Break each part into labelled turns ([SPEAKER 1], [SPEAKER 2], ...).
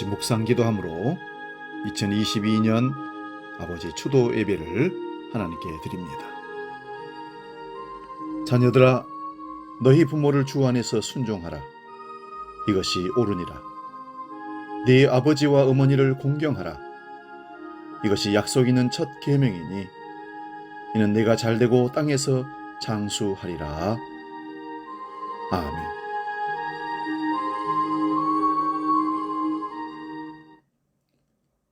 [SPEAKER 1] 같이 묵상 기도 함으로 2022년 아버지 추도 예배를 하나님께 드립니다. 자녀들아 너희 부모를 주 안에서 순종하라. 이것이 옳으니라. 네 아버지와 어머니를 공경하라. 이것이 약속 있는 첫 계명이니 이는 내가 잘되고 땅에서 장수하리라. 아멘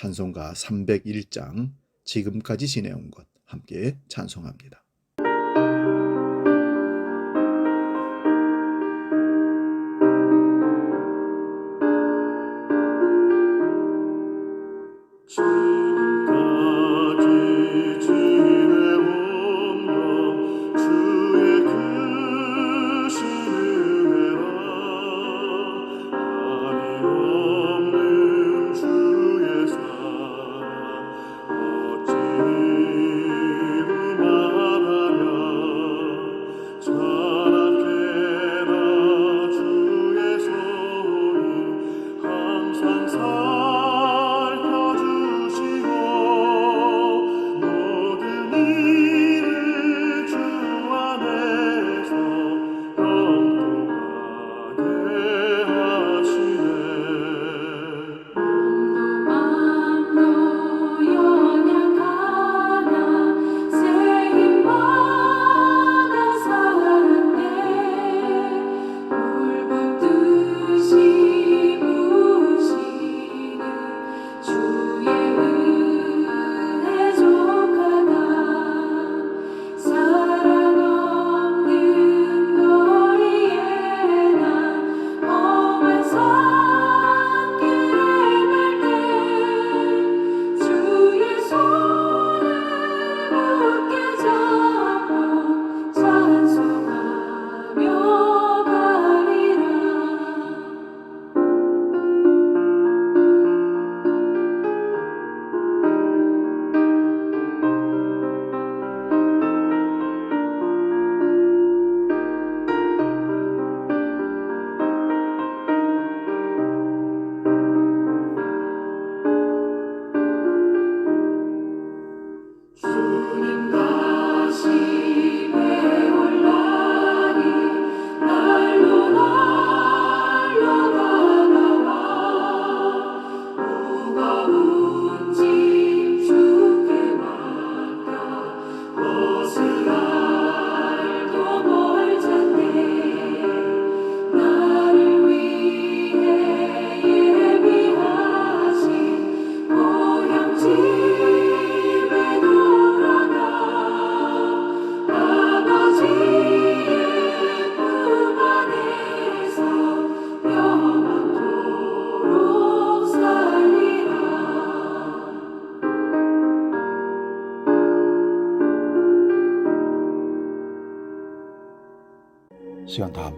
[SPEAKER 1] 찬송가 301장 지금까지 지내온 것 함께 찬송합니다.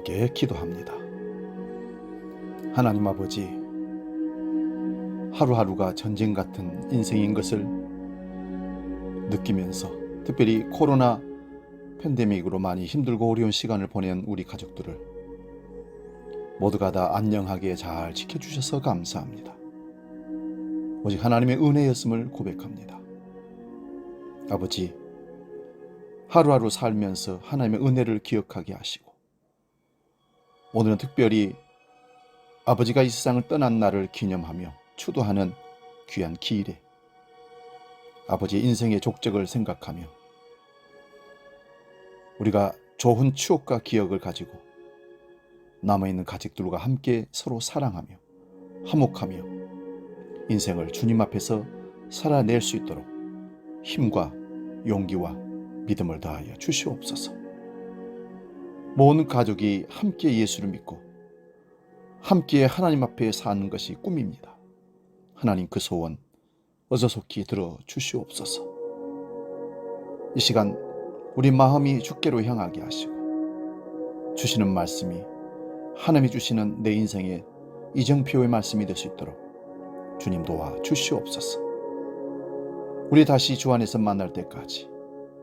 [SPEAKER 1] 함께 기도합니다. 하나님 아버지, 하루하루가 전쟁 같은 인생인 것을 느끼면서 특별히 코로나 팬데믹으로 많이 힘들고 어려운 시간을 보낸 우리 가족들을 모두가 다 안녕하게 잘 지켜주셔서 감사합니다. 오직 하나님의 은혜였음을 고백합니다. 아버지, 하루하루 살면서 하나님의 은혜를 기억하게 하시고 오늘은 특별히
[SPEAKER 2] 아버지가 이 세상을 떠난 날을 기념하며 추도하는 귀한 기일에 아버지의 인생의 족적을 생각하며 우리가 좋은 추억과 기억을 가지고 남아있는 가족들과 함께 서로 사랑하며 화목하며 인생을 주님 앞에서 살아낼 수 있도록 힘과 용기와 믿음을 다하여 주시옵소서. 모든 가족이 함께 예수를 믿고 함께 하나님 앞에 사는 것이 꿈입니다. 하나님 그 소원 어서 속히 들어 주시옵소서. 이 시간 우리 마음이 주께로 향하게 하시고 주시는 말씀이 하나님이 주시는 내 인생의 이정표의 말씀이 될 수 있도록 주님 도와 주시옵소서. 우리 다시 주 안에서 만날 때까지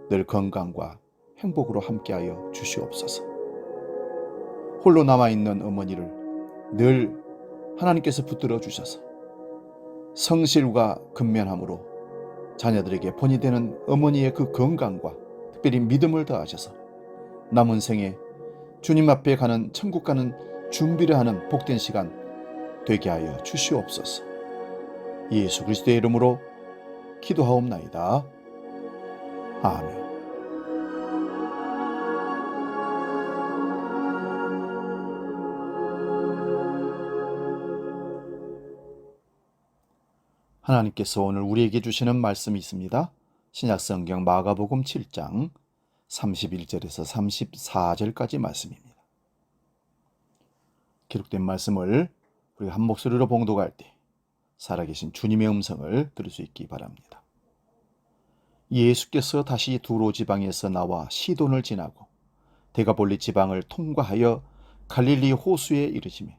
[SPEAKER 2] 늘 건강과 행복으로 함께하여 주시옵소서. 홀로 남아있는 어머니를 늘 하나님께서 붙들어 주셔서 성실과 근면함으로 자녀들에게 본이 되는 어머니의 그 건강과 특별히 믿음을 더하셔서 남은 생에 주님 앞에 가는 천국 가는 준비를 하는 복된 시간 되게 하여 주시옵소서. 예수 그리스도의 이름으로 기도하옵나이다. 아멘. 하나님께서 오늘 우리에게 주시는 말씀이 있습니다. 신약성경 마가복음 7장 31절에서 34절까지 말씀입니다. 기록된 말씀을 우리가 한 목소리로 봉독할 때 살아계신 주님의 음성을 들을 수 있기 바랍니다. 예수께서 다시 두로 지방에서 나와 시돈을 지나고 대가볼리 지방을 통과하여 갈릴리 호수에 이르시매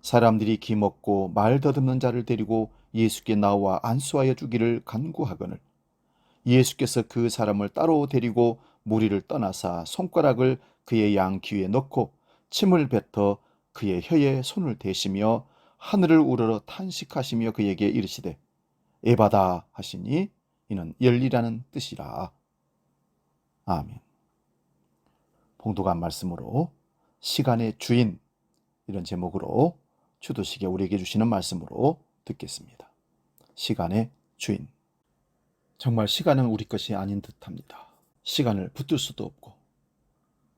[SPEAKER 2] 사람들이 기먹고 말 더듬는 자를 데리고 예수께 나와 안수하여 주기를 간구하거늘 예수께서 그 사람을 따로 데리고 무리를 떠나사 손가락을 그의 양 귀에 넣고 침을 뱉어 그의 혀에 손을 대시며 하늘을 우러러 탄식하시며 그에게 이르시되 에바다 하시니 이는 열리라는 뜻이라. 아멘. 봉독한 말씀으로 시간의 주인 이런 제목으로 추도식에 우리에게 주시는 말씀으로 듣겠습니다. 시간의 주인. 정말 시간은 우리 것이 아닌 듯 합니다. 시간을 붙들 수도 없고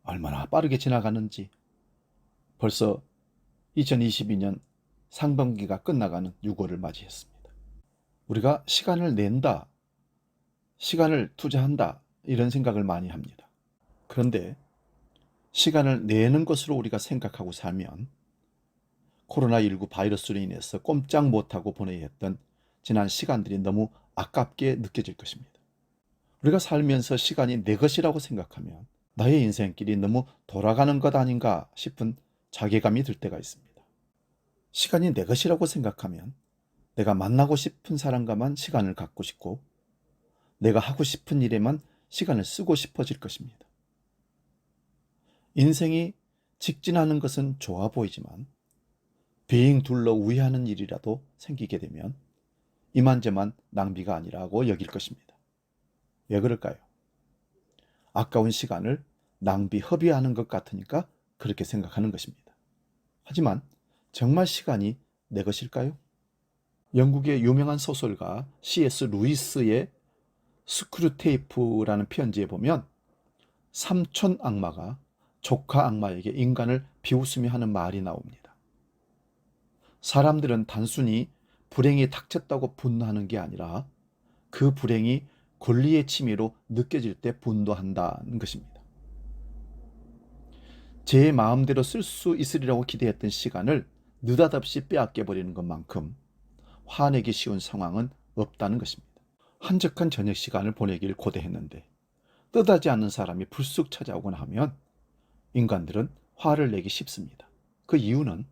[SPEAKER 2] 얼마나 빠르게 지나가는지 벌써 2022년 상반기가 끝나가는 6월을 맞이했습니다. 우리가 시간을 낸다, 시간을 투자한다 이런 생각을 많이 합니다. 그런데 시간을 내는 것으로 우리가 생각하고 살면 코로나19 바이러스로 인해서 꼼짝 못하고 보내야 했던 지난 시간들이 너무 아깝게 느껴질 것입니다. 우리가 살면서 시간이 내 것이라고 생각하면 나의 인생길이 너무 돌아가는 것 아닌가 싶은 자괴감이 들 때가 있습니다. 시간이 내 것이라고 생각하면 내가 만나고 싶은 사람과만 시간을 갖고 싶고 내가 하고 싶은 일에만 시간을 쓰고 싶어질 것입니다. 인생이 직진하는 것은 좋아 보이지만 비행 둘러 우회하는 일이라도 생기게 되면 이만저만 낭비가 아니라고 여길 것입니다. 왜 그럴까요? 아까운 시간을 낭비, 허비하는 것 같으니까 그렇게 생각하는 것입니다. 하지만 정말 시간이 내 것일까요? 영국의 유명한 소설가 C.S. 루이스의 스크류테이프라는 편지에 보면 삼촌 악마가 조카 악마에게 인간을 비웃으며 하는 말이 나옵니다. 사람들은 단순히 불행이 닥쳤다고 분노하는 게 아니라 그 불행이 권리의 침해로 느껴질 때 분노한다는 것입니다. 제 마음대로 쓸 수 있으리라고 기대했던 시간을 느닷없이 빼앗겨 버리는 것만큼 화내기 쉬운 상황은 없다는 것입니다. 한적한 저녁 시간을 보내길 고대했는데 뜻하지 않는 사람이 불쑥 찾아오거나 하면 인간들은 화를 내기 쉽습니다. 그 이유는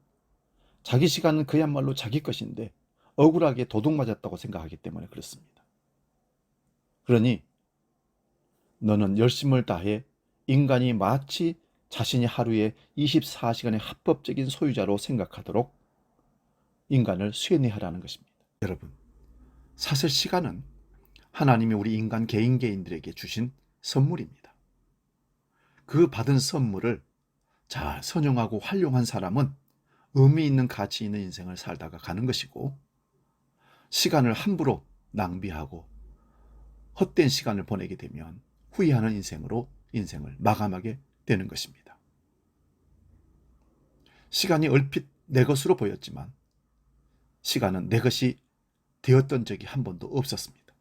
[SPEAKER 2] 자기 시간은 그야말로 자기 것인데 억울하게 도둑 맞았다고 생각하기 때문에 그렇습니다. 그러니 너는 열심을 다해 인간이 마치 자신이 하루에 24시간의 합법적인 소유자로 생각하도록 인간을 쇠뇌하라는 것입니다. 여러분, 사실 시간은 하나님이 우리 인간 개인 개인들에게 주신 선물입니다. 그 받은 선물을 잘 선용하고 활용한 사람은 의미 있는 가치 있는 인생을 살다가 가는 것이고 시간을 함부로 낭비하고 헛된 시간을 보내게 되면 후회하는 인생으로 인생을 마감하게 되는 것입니다. 시간이 얼핏 내 것으로 보였지만 시간은 내 것이 되었던 적이 한 번도 없었습니다.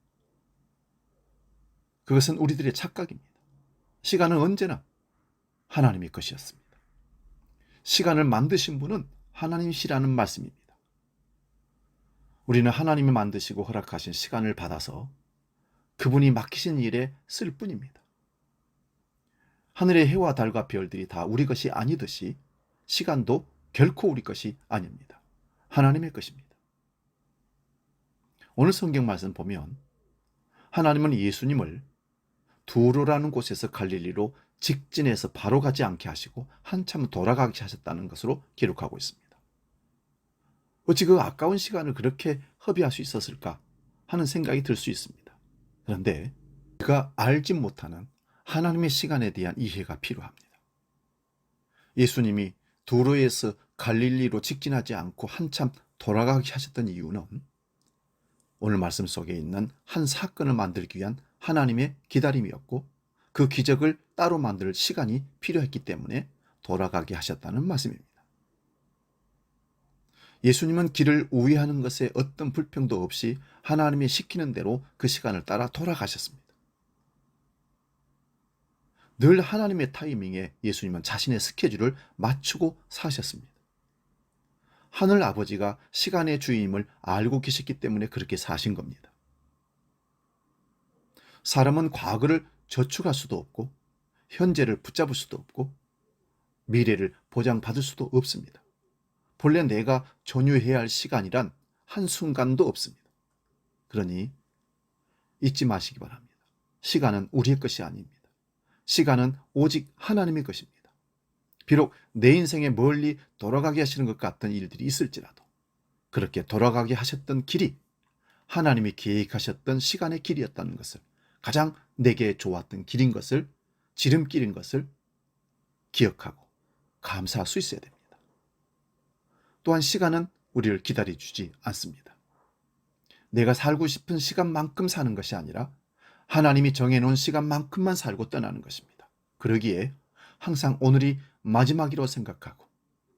[SPEAKER 2] 그것은 우리들의 착각입니다. 시간은 언제나 하나님의 것이었습니다. 시간을 만드신 분은 하나님이시라는 말씀입니다. 우리는 하나님이 만드시고 허락하신 시간을 받아서 그분이 맡기신 일에 쓸 뿐입니다. 하늘의 해와 달과 별들이 다 우리 것이 아니듯이 시간도 결코 우리 것이 아닙니다. 하나님의 것입니다. 오늘 성경 말씀 보면 하나님은 예수님을 두로라는 곳에서 갈릴리로 직진해서 바로 가지 않게 하시고 한참 돌아가게 하셨다는 것으로 기록하고 있습니다. 어찌 그 아까운 시간을 그렇게 허비할 수 있었을까 하는 생각이 들 수 있습니다. 그런데 그가 알지 못하는 하나님의 시간에 대한 이해가 필요합니다. 예수님이 두로에서 갈릴리로 직진하지 않고 한참 돌아가게 하셨던 이유는 오늘 말씀 속에 있는 한 사건을 만들기 위한 하나님의 기다림이었고 그 기적을 따로 만들 시간이 필요했기 때문에 돌아가게 하셨다는 말씀입니다. 예수님은 길을 우회하는 것에 어떤 불평도 없이 하나님이 시키는 대로 그 시간을 따라 돌아가셨습니다. 늘 하나님의 타이밍에 예수님은 자신의 스케줄을 맞추고 사셨습니다. 하늘 아버지가 시간의 주임을 알고 계셨기 때문에 그렇게 사신 겁니다. 사람은 과거를 저축할 수도 없고, 현재를 붙잡을 수도 없고, 미래를 보장받을 수도 없습니다. 본래 내가 전유해야 할 시간이란 한순간도 없습니다. 그러니 잊지 마시기 바랍니다. 시간은 우리의 것이 아닙니다. 시간은 오직 하나님의 것입니다. 비록 내 인생에 멀리 돌아가게 하시는 것 같은 일들이 있을지라도 그렇게 돌아가게 하셨던 길이 하나님이 계획하셨던 시간의 길이었다는 것을 가장 내게 좋았던 길인 것을 지름길인 것을 기억하고 감사할 수 있어야 됩니다. 또한 시간은 우리를 기다려주지 않습니다. 내가 살고 싶은 시간만큼 사는 것이 아니라 하나님이 정해놓은 시간만큼만 살고 떠나는 것입니다. 그러기에 항상 오늘이 마지막이라고 생각하고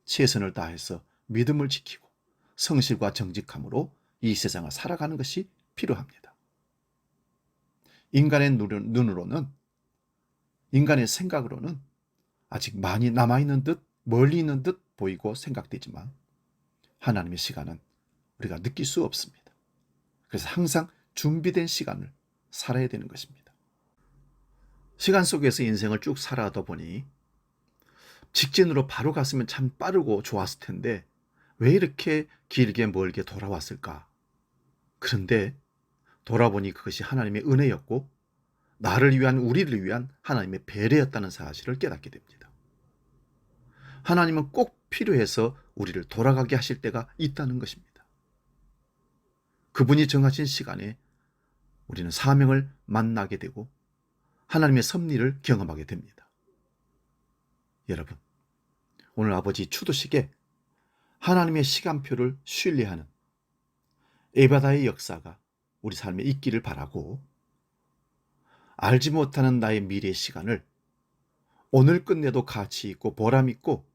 [SPEAKER 2] 최선을 다해서 믿음을 지키고 성실과 정직함으로 이 세상을 살아가는 것이 필요합니다. 인간의 눈- 눈으로는 인간의 생각으로는 아직 많이 남아있는 듯 멀리 있는 듯 보이고 생각되지만 하나님의 시간은 우리가 느낄 수 없습니다. 그래서 항상 준비된 시간을 살아야 되는 것입니다. 시간 속에서 인생을 쭉 살아다 보니 직진으로 바로 갔으면 참 빠르고 좋았을 텐데 왜 이렇게 길게 멀게 돌아왔을까? 그런데 돌아보니 그것이 하나님의 은혜였고 나를 위한 우리를 위한 하나님의 배려였다는 사실을 깨닫게 됩니다. 하나님은 꼭 필요해서 우리를 돌아가게 하실 때가 있다는 것입니다. 그분이 정하신 시간에 우리는 사명을 만나게 되고 하나님의 섭리를 경험하게 됩니다. 여러분, 오늘 아버지 추도식에 하나님의 시간표를 신뢰하는 에바다의 역사가 우리 삶에 있기를 바라고 알지 못하는 나의 미래 시간을 오늘 끝내도 가치 있고 보람 있고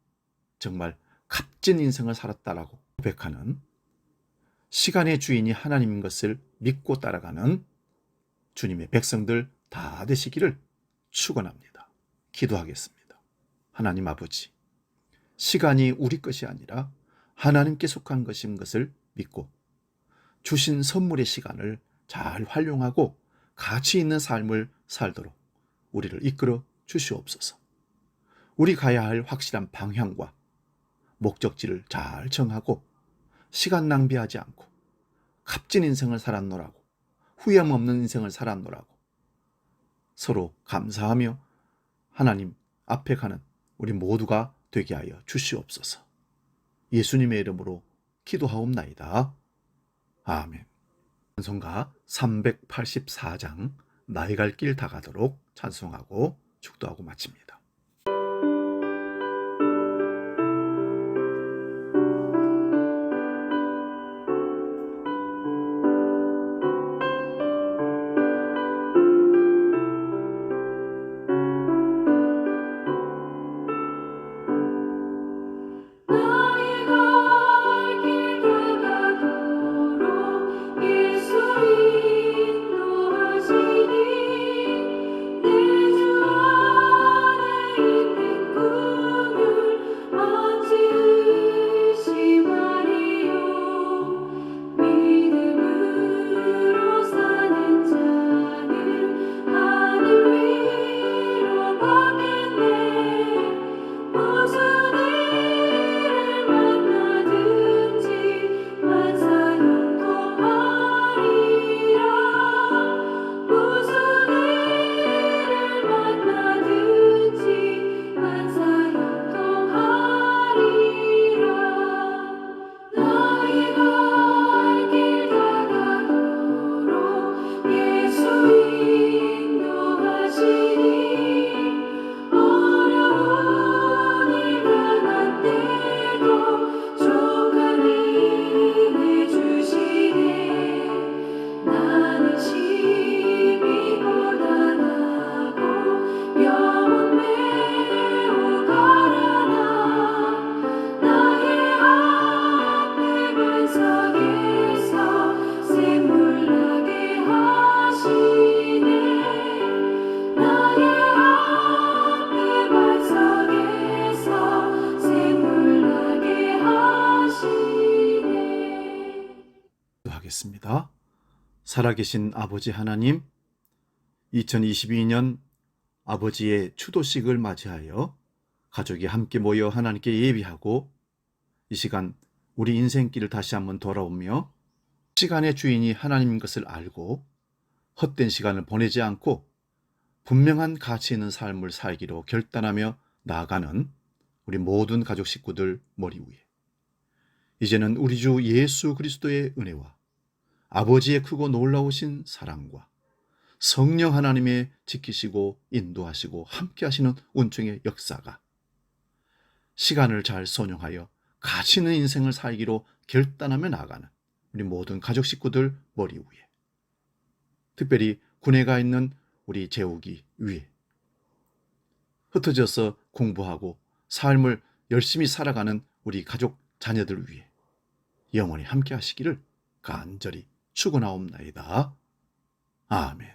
[SPEAKER 2] 정말 값진 인생을 살았다라고 고백하는 시간의 주인이 하나님인 것을 믿고 따라가는 주님의 백성들 다 되시기를 축원합니다. 기도하겠습니다. 하나님 아버지, 시간이 우리 것이 아니라 하나님께 속한 것인 것을 믿고 주신 선물의 시간을 잘 활용하고 가치 있는 삶을 살도록 우리를 이끌어 주시옵소서. 우리 가야 할 확실한 방향과 목적지를 잘 정하고 시간 낭비하지 않고 값진 인생을 살았노라고 후회함 없는 인생을 살았노라고 서로 감사하며 하나님 앞에 가는 우리 모두가 되게 하여 주시옵소서. 예수님의 이름으로 기도하옵나이다. 아멘. 찬송가 384장 나의 갈길 다가도록 찬송하고 축도하고 마칩니다. 살아계신 아버지 하나님, 2022년 아버지의 추도식을 맞이하여 가족이 함께 모여 하나님께 예비하고 이 시간 우리 인생길을 다시 한번 돌아오며 시간의 주인이 하나님인 것을 알고 헛된 시간을 보내지 않고 분명한 가치 있는 삶을 살기로 결단하며 나아가는 우리 모든 가족 식구들 머리 위에. 이제는 우리 주 예수 그리스도의 은혜와 아버지의 크고 놀라우신 사랑과 성령 하나님의 지키시고 인도하시고 함께 하시는 운총의 역사가 시간을 잘 선용하여 가치 있는 인생을 살기로 결단하며 나아가는 우리 모든 가족 식구들 머리 위에 특별히 군에 가 있는 우리 재욱이 위에 흩어져서 공부하고 삶을 열심히 살아가는 우리 가족 자녀들 위해 영원히 함께 하시기를 간절히 축원하옵나이다. 아멘.